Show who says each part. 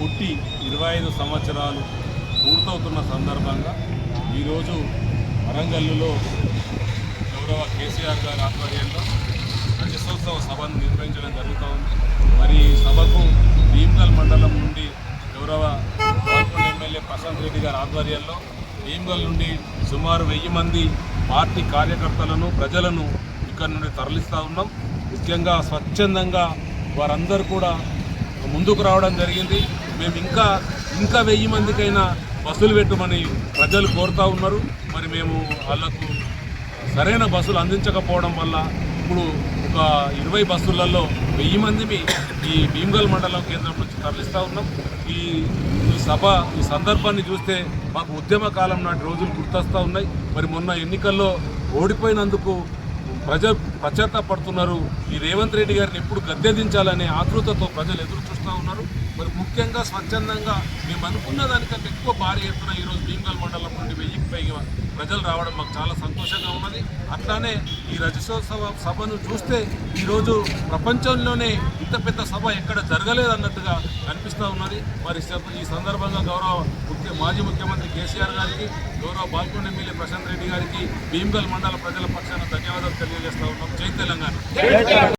Speaker 1: పుట్టి ఇరవై ఐదు సంవత్సరాలు పూర్తవుతున్న సందర్భంగా ఈరోజు వరంగల్లులో గౌరవ కేసీఆర్ గారి ఆధ్వర్యంలో రజతోత్సవ సభను నిర్వహించడం జరుగుతూ ఉంది. మరి ఈ సభకు భీమ్గల్ మండలం నుండి గౌరవ పాల్గొన్న ఎమ్మెల్యే ప్రశాంత్ రెడ్డి గారి ఆధ్వర్యంలో భీమ్గల్ నుండి సుమారు వెయ్యి మంది పార్టీ కార్యకర్తలను ప్రజలను ఇక్కడ నుండి తరలిస్తూ ఉన్నాం. ముఖ్యంగా స్వచ్ఛందంగా వారందరూ కూడా ముందుకు రావడం జరిగింది. మేము ఇంకా ఇంకా వెయ్యి మందికైనా బస్సులు పెట్టమని ప్రజలు కోరుతూ ఉన్నారు. మరి మేము వాళ్ళకు సరైన బస్సులు అందించకపోవడం వల్ల ఇప్పుడు ఒక ఇరవై బస్సులలో వెయ్యి మందిని ఈ భీమ్గల్ మండలం కేంద్రం నుంచి తరలిస్తూ ఉన్నాం. ఈ ఈ సభ ఈ సందర్భాన్ని చూస్తే మాకు ఉద్యమ కాలం నాటి రోజులు గుర్తొస్తూ ఉన్నాయి. మరి మొన్న ఎన్నికల్లో ఓడిపోయినందుకు ప్రజలు పశ్చాత్తాపడుతున్నారు ఈ రేవంత్ రెడ్డి గారిని ఎప్పుడు గద్దెదించాలనే ఆతృతతో ప్రజలు ఎదురు చూస్తూ ఉన్నారు. మరి ముఖ్యంగా స్వచ్ఛందంగా మేము అనుకున్న దానికంటే ఎక్కువ భారీ ఎత్తున ఈరోజు భీమ్గల్ మండలం నుండి వెయ్యికి పైగా ప్రజలు రావడం మాకు చాలా సంతోషంగా ఉన్నది. అట్లానే ఈ రజతోత్సవ సభను చూస్తే ఈరోజు ప్రపంచంలోనే ఇంత పెద్ద సభ ఎక్కడ జరగలేదు అన్నట్టుగా ఉన్నది. మరి ఈ సందర్భంగా గౌరవ ముఖ్య మాజీ ముఖ్యమంత్రి కేసీఆర్ గారికి గౌరవ బాల్కొండ ఎమ్మెల్యే ప్రశాంత్ రెడ్డి గారికి భీమ్గల్ మండల ప్రజల పక్షాన ధన్యవాదాలు తెలియజేస్తా ఉన్నాం. జై తెలంగాణ.